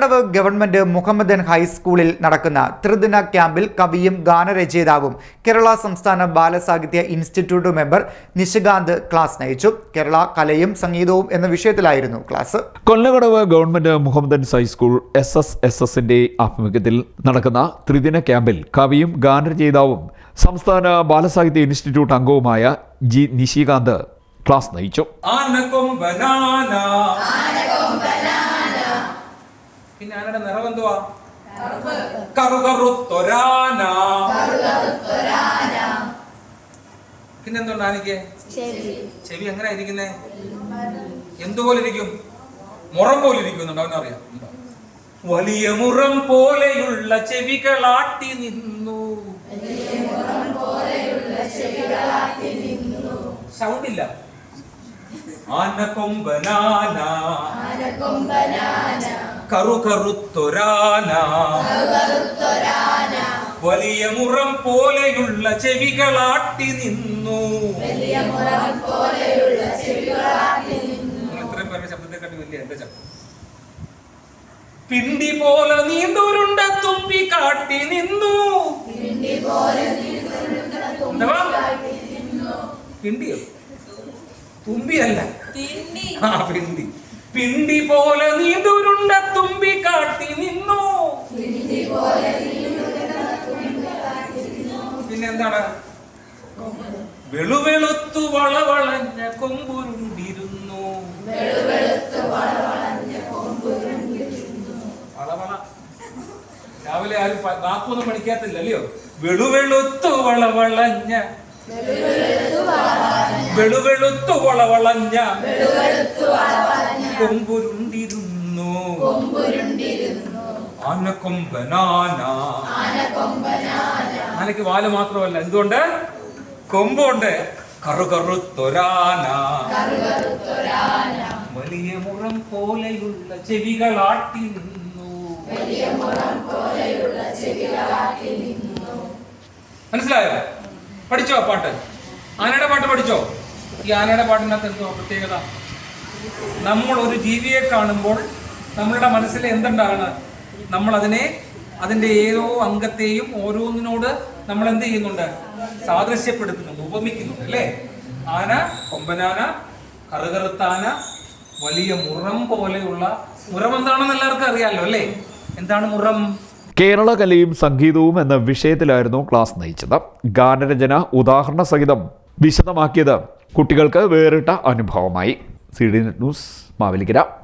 കൊല്ലങ്കടവ് government Mohammedan ഹൈസ്കൂളിൽ നടക്കുന്ന ത്രിദിന ക്യാമ്പിൽ കവിയും ഗാനരചയിതാവും കേരള സംസ്ഥാന ബാലസാഹിത്യ ഇൻസ്റ്റിറ്റ്യൂട്ട് മെമ്പർ നിശികാന്ത് ക്ലാസ് നയിച്ചു. കേരള കലയും സംഗീതവും എന്ന വിഷയത്തിലായിരുന്നു class. Kollakadavu government Mohammedan high school S S S എസിന്റെ ആഭിമുഖ്യത്തിൽ നടക്കുന്ന ത്രിദിന ക്യാമ്പിൽ കവിയും ഗാനരചയിതാവും സംസ്ഥാന ബാലസാഹിത്യ ഇൻസ്റ്റിറ്റ്യൂട്ട് അംഗവുമായ ജി നിശികാന്ത് ക്ലാസ് നയിച്ചു. ആനയുടെ നിറം എന്തുവാ? പിന്നെന്തുണ്ട് ആനയ്ക്ക് ചെവി എങ്ങനെ ഇരിക്കുന്നേ? എന്തുപോലെ ഇരിക്കും മുറം പോലെ ഇരിക്കുന്നുണ്ട് അവനറിയാം വലിയ മുറം പോലെയുള്ള ചെവികളാട്ടി നിന്നു. സൗണ്ട് ഇല്ല ആനക്കൊമ്പനാന. കറുകറുത്തൊരാന വലിയ മുറം പോലെയുള്ള ചെവികളാട്ടി നിന്നു. ഇത്രയും പേരുടെ ശബ്ദത്തെ കണ്ടി വലിയ എന്റെ ശബ്ദം? പിണ്ടി പോലെ നീണ്ടുരുണ്ട തുമ്പി കാട്ടി നിന്നു? പിണ്ടിയോ? തുമ്പിയല്ല. ആ പിണ്ടി. പിണ്ടി പോലെ നീണ്ടുരുണ്ട പിന്നെന്താണ്? വെളുവെളുത്തു വളവളഞ്ഞ കൊമ്പുരുണ്ടിരുന്നു. വളവള. രാവിലെ ആരും വാക്കൊന്നും പഠിക്കാത്തില്ല അല്ലയോ? വെളുവെളുത്തു വളവളഞ്ഞ. വെളുവെളുത്തു വളവളഞ്ഞ കൊമ്പുരുണ്ടിരുന്നു. ആനക്കൊമ്പനാന ആനയ്ക്ക് വാൽ മാത്രമല്ല. എന്തുകൊണ്ട്? കൊമ്പുണ്ട്. കറുകറുത്തൊരാന. വലിയ മുറം പോലെയുള്ള ചെവികളാട്ടി മനസ്സിലായോ? പഠിച്ചോ പാട്ട്? ആനയുടെ പാട്ട് പഠിച്ചോ? ഈ ആനയുടെ പാട്ടിനകത്ത് എന്തോ പ്രത്യേകത? നമ്മൾ ഒരു ജീവിയെ കാണുമ്പോൾ നമ്മളുടെ മനസ്സിൽ എന്തുണ്ടാണ് നമ്മൾ അതിനെ അതിന്റെ ഏതോ അംഗത്തെയും ഓരോന്നിനോട് നമ്മൾ എന്ത് ചെയ്യുന്നുണ്ട്? സാദൃശ്യപ്പെടുത്തുന്നുണ്ട് ഉപമിക്കുന്നുണ്ട് അല്ലേ? ആന കൊമ്പനാന കറുകറുത്താന വലിയ മുറം പോലെയുള്ള മുറം എന്താണെന്ന് എല്ലാവർക്കും അറിയാലോ അല്ലേ? എന്താണ് മുറം? കേരള കലയും സംഗീതവും എന്ന വിഷയത്തിലായിരുന്നു ക്ലാസ് നയിച്ചത്. ഗാനരചന ഉദാഹരണ സഹിതം വിശദമാക്കിയത് കുട്ടികൾക്ക് വേറിട്ട അനുഭവമായി. C D news Mavelikkara.